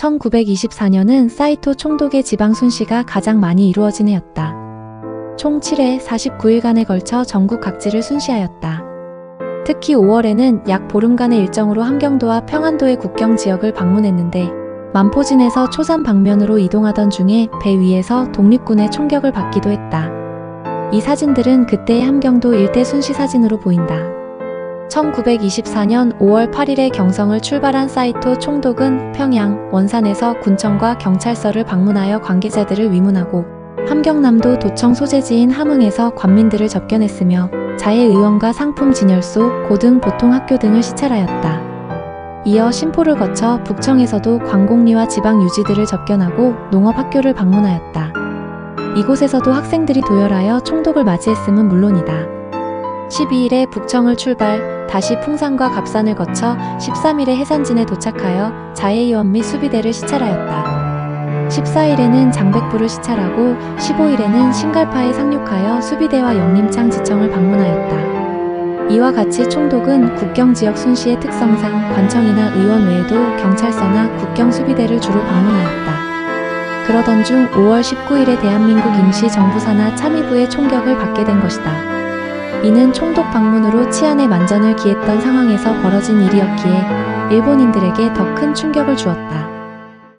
1924년은 사이토 총독의 지방 순시가 가장 많이 이루어진 해였다. 총 7회 49일간에 걸쳐 전국 각지를 순시하였다. 특히 5월에는 약 보름간의 일정으로 함경도와 평안도의 국경 지역을 방문했는데 만포진에서 초산 방면으로 이동하던 중에 배 위에서 독립군의 총격을 받기도 했다. 이 사진들은 그때의 함경도 일대 순시 사진으로 보인다. 1924년 5월 8일에 경성을 출발한 사이토 총독은 평양, 원산에서 군청과 경찰서를 방문하여 관계자들을 위문하고 함경남도 도청 소재지인 함흥에서 관민들을 접견했으며 자해의원과 상품 진열소, 고등 보통학교 등을 시찰하였다. 이어 신포를 거쳐 북청에서도 관공리와 지방 유지들을 접견하고 농업학교를 방문하였다. 이곳에서도 학생들이 도열하여 총독을 맞이했음은 물론이다. 12일에 북청을 출발, 다시 풍산과 갑산을 거쳐 13일에 해산진에 도착하여 자해의원 및 수비대를 시찰하였다. 14일에는 장백부를 시찰하고 15일에는 신갈파에 상륙하여 수비대와 영림창 지청을 방문하였다. 이와 같이 총독은 국경지역 순시의 특성상 관청이나 의원 외에도 경찰서나 국경수비대를 주로 방문하였다. 그러던 중 5월 19일에 대한민국 임시정부사나 참의부의 총격을 받게 된 것이다. 이는 총독 방문으로 치안의 만전을 기했던 상황에서 벌어진 일이었기에 일본인들에게 더 큰 충격을 주었다.